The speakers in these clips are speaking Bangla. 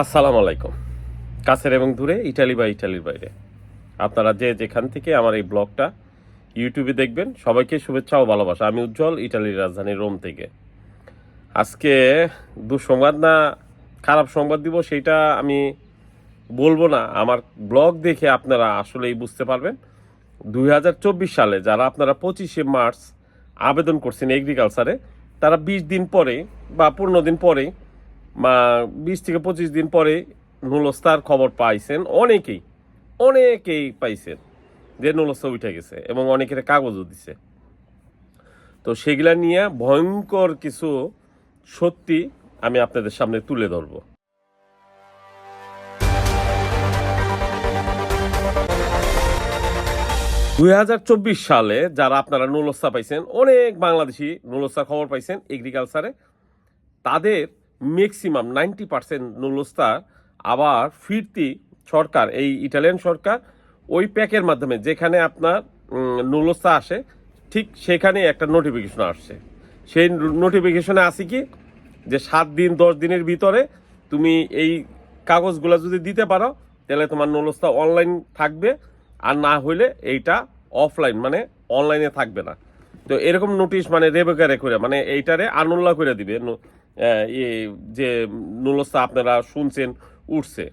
আসসালামু আলাইকুম। কাছের এবং দূরে, ইটালি বা ইটালির বাইরে। আপনারা যে যেখান থেকে আমার এই ব্লগটা ইউটিউবে দেখবেন, সবাইকে শুভেচ্ছা ও ভালোবাসা। আমি উজ্জ্বল, ইটালির রাজধানী রোম থেকে। আজকে দুঃসংবাদ না খারাপ সংবাদ দিব সেইটা আমি বলব না। আমার ব্লগ দেখে আপনারা আসলেই বুঝতে পারবেন। দু হাজার চব্বিশ সালে যারা আপনারা পঁচিশে মার্চ আবেদন করছেন এগ্রিকালচারে তারা বিশ দিন পরে বা পনেরো দিন পরে বিশ থেকে পঁচিশ দিন পরে নুলস্তার খবর পাইছেন, অনেকেই অনেকেই পাইছেন যে নুলস্তা উঠে গেছে এবং অনেকের কাগজও দিছে। তো সেগুলা নিয়ে ভয়ঙ্কর কিছু সত্যি আমি আপনাদের সামনে তুলে ধরবো। দুই হাজার চব্বিশ সালে যারা আপনারা নুলস্তা পাইছেন, অনেক বাংলাদেশি নুলস্তা খবর পাইছেন এগ্রিকালচারে তাদের ম্যাক্সিমাম নাইনটি পার্সেন্ট নুলস্তা আবার ফিরতি সরকার, এই ইটালিয়ান সরকার, ওই প্যাকের মাধ্যমে যেখানে আপনার নুলস্তা আসে, ঠিক সেখানে একটা নোটিফিকেশন আসছে। সেই নোটিফিকেশনে আসে কি? যে সাত দিন, দশ দিনের ভিতরে তুমি এই কাগজগুলো যদি দিতে পারো, তাহলে তোমার নুলস্তা অনলাইন থাকবে, আর না হইলে এইটা অফলাইন মানে অনলাইনে থাকবে না। তো এরকম নোটিশ মানে রেবেকারে করে মানে এইটারে আনুল্লা করে দিবে। যে নুলস্তা আপনারা শুনছেন, উঠছে।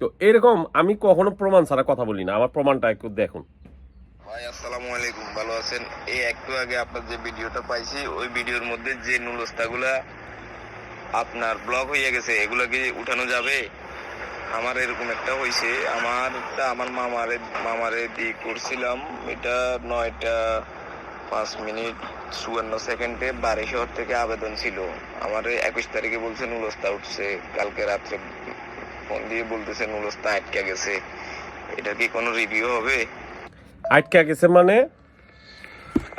তো এরকম আমি কখনো প্রমাণ ছাড়া কথা বলি না। আমার প্রমাণটা একটু দেখুন। ভাই, আসসালামু আলাইকুম। ভালো আছেন? এই একটু আগে আপনার যে ভিডিওটা পাইছি, ওই ভিডিওর মধ্যে যে নুলস্তাগুলা আপনার ব্লক হয়ে গেছে, এগুলা কি উঠানো যাবে? আমার এরকম একটা হয়েছে আমারটা আমার মামারে মামারে দিয়ে করছিলাম। এটা নয়টা পাঁচ মিনিট চুয়ান্ন সেকেন্ডে বাড়ি শহর থেকে আবেদন ছিল। আমার একুশ তারিখে বলছে নুলস্তা উঠছে। কালকে রাত্রে ফোন দিয়ে বলতেছে নুলস্তা আটকে গেছে। এটা কি কোনো রিভিউ হবে? আটকা গেছে মানে?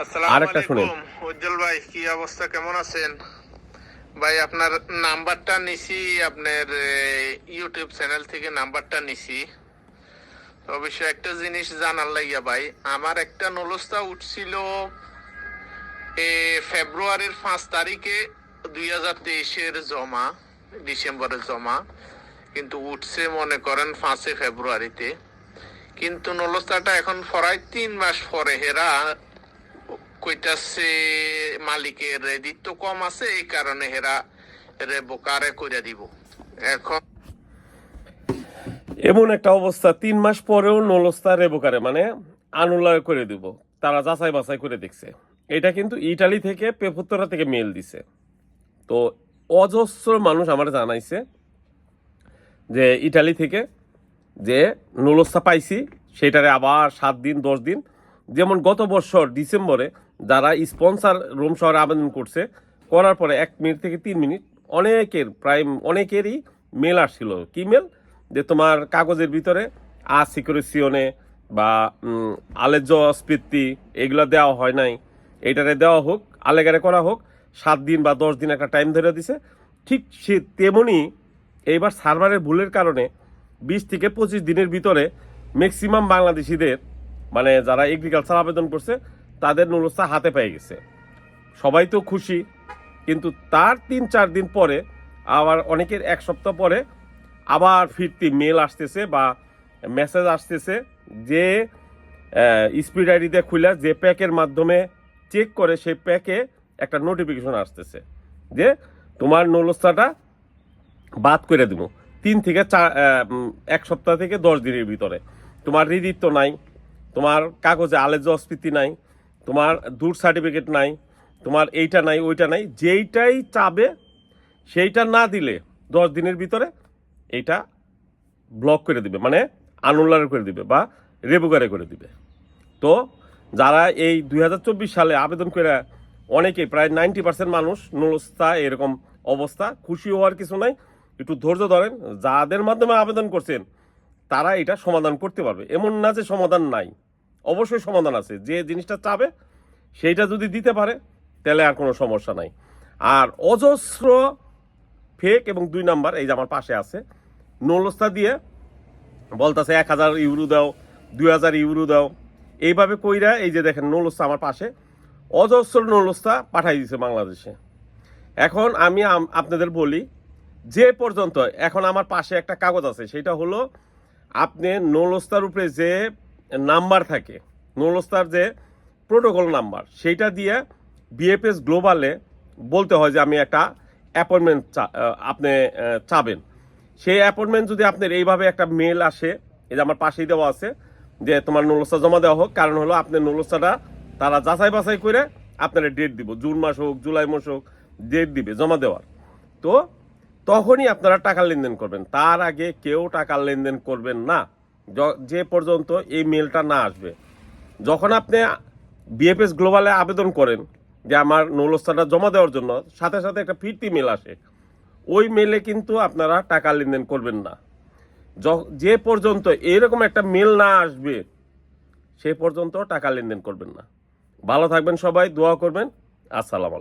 আসসালামু আরেকটা শুনেন। উজ্জ্বল ভাই কি অবস্থা? কেমন আছেন? ভাই আপনার নাম্বারটা নিছি আপনার ইউটিউব চ্যানেল থেকে নাম্বারটা নিছি। অবশ্য একটা জিনিস জানার লাগিয়া ভাই, আমার একটা নলস্তা উঠছিল, এ, ফেব্রুয়ারির পাঁচ তারিখে দুই হাজার তেইশের জমা, ডিসেম্বরের জমা, কিন্তু উঠছে মনে করেন পাঁচে ফেব্রুয়ারিতে। কিন্তু নলস্তাটা এখন ফরাই তিন মাস পরে, হেরা কইতাছে মালিকের রেডিট তো কম আছে, এই কারণে হেরা রে বোকারে কইরা দিব। এখন এমন একটা অবস্থা, তিন মাস পরেও নলস্তা রেবোকারে মানে আনুল্লাহ করে দিব। তারা যাচাই বাছাই করে দেখছে। এটা কিন্তু ইটালি থেকে পেপুত্তরা থেকে মেল দিছে। তো অজস্র মানুষ আমার জানাইছে যে ইটালি থেকে যে নলস্তা পাইছি, সেটারে আবার সাত দিন, দশ দিন, যেমন গত বছর ডিসেম্বরে যারা স্পন্সার রুম শহরে আবেদন করছে, করার পরে এক মিনিট থেকে তিন মিনিট অনেকের প্রায়, অনেকেরই মেল আসছিল। কি মেল যে তোমার কাগজের ভিতরে আ সিকিউরিসিওনে বা আলেজ স্পৃতি এগুলো দেওয়া হয় নাই। এইটারে দেওয়া হোক, আলেগারে করা হোক, সাত দিন বা দশ দিন একটা টাইম ধরে দিছে। ঠিক সে তেমনি এইবার সার্ভারের ভুলের কারণে বিশ থেকে পঁচিশ দিনের ভিতরে ম্যাক্সিমাম বাংলাদেশিদের মানে যারা এগ্রিকালচার আবেদন করছে, তাদের নুলস্তা হাতে পেয়ে গেছে। সবাই তো খুশি, কিন্তু তার তিন চার দিন পরে, আবার অনেকের এক সপ্তাহ পরে আবার ফিরতি মেল আসতেছে বা মেসেজ আসতেছে যে স্পিড আইডিতে খুলে যে প্যাকের মাধ্যমে চেক করে সেই প্যাকে একটা নোটিফিকেশন আসতেছে যে তোমার নলস্তাটা বাদ করে দেবো। তিন থেকে চার এক সপ্তাহ থেকে দশ দিনের ভিতরে। তোমার হৃদিত্ব নাই, তোমার কাগজে আলেজ অস্ফীতি নাই, তোমার দূর সার্টিফিকেট নাই, তোমার এইটা নাই, ওইটা নাই, যেইটাই চাবে সেইটা না দিলে দশ দিনের ভিতরে এইটা ব্লক করে দিবে মানে আনুল্লার করে দিবে বা রেবুকারে করে দিবে। তো যারা এই দুই হাজার চব্বিশ সালে আবেদন করে, অনেকেই, প্রায় নাইনটি পার্সেন্ট মানুষ নুলস্তা এরকম অবস্থা, খুশি হওয়ার কিছু নাই। একটু ধৈর্য ধরেন, যাদের মাধ্যমে আবেদন করছেন, তারা এটা সমাধান করতে পারবে। এমন না যে সমাধান নাই, অবশ্যই সমাধান আছে। যে জিনিসটা চাবে, সেইটা যদি দিতে পারে, তাহলে আর কোনো সমস্যা নাই। আর অজস্র ফেক এবং দুই নাম্বার, এই যে আমার পাশে আছে নলস্তা দিয়ে বলতেছে এক হাজার ইউরো দাও, দুই হাজার ইউরো দাও। এইভাবে কইরা এই যে দেখেন নলস্তা আমার পাশে, অজস্র নলস্তা পাঠাই দিছে বাংলাদেশে। এখন আমি আপনাদের বলি, যে পর্যন্ত এখন আমার পাশে একটা কাগজ আছে, সেটা হলো আপনি নৌলস্তার উপরে যে নাম্বার থাকে, নৌলস্তার যে প্রোটোকল নাম্বার, সেইটা দিয়ে বিএফএস গ্লোবালে বলতে হয় যে আমি একটা অ্যাপয়েন্টমেন্ট চা আপনি চাবেন। সেই অ্যাপয়েন্টমেন্ট যদি আপনার এইভাবে একটা মেল আসে, এই যে আমার পাশেই দেওয়া আছে, যে তোমার নৌলস্তা জমা দেওয়া হোক, কারণ হলো আপনার নৌলস্তাটা তারা যাচাই বাছাই করে আপনারা ডেট দিব। জুন মাস হোক, জুলাই মাস হোক ডেট দিবে, জমা দেওয়ার। তো তখনই আপনারা টাকা লেনদেন করবেন। তার আগে কেউ টাকা লেনদেন করবেন না। যে পর্যন্ত এই মেলটা না আসবে। যখন আপনি বিএফএস গ্লোবালে আবেদন করেন যে আমার নৌলস্তাটা জমা দেওয়ার জন্য, সাথে সাথে একটা ফিরতি মেল আসে। ওই মেলে কিন্তু আপনারা টাকা লেনদেন করবেন না। য- পর্যন্ত এরকম একটা মেল না আসবে, সে পর্যন্ত টাকা লেনদেন করবেন না। ভালো থাকবেন সবাই, দোয়া করবেন। আসসালাম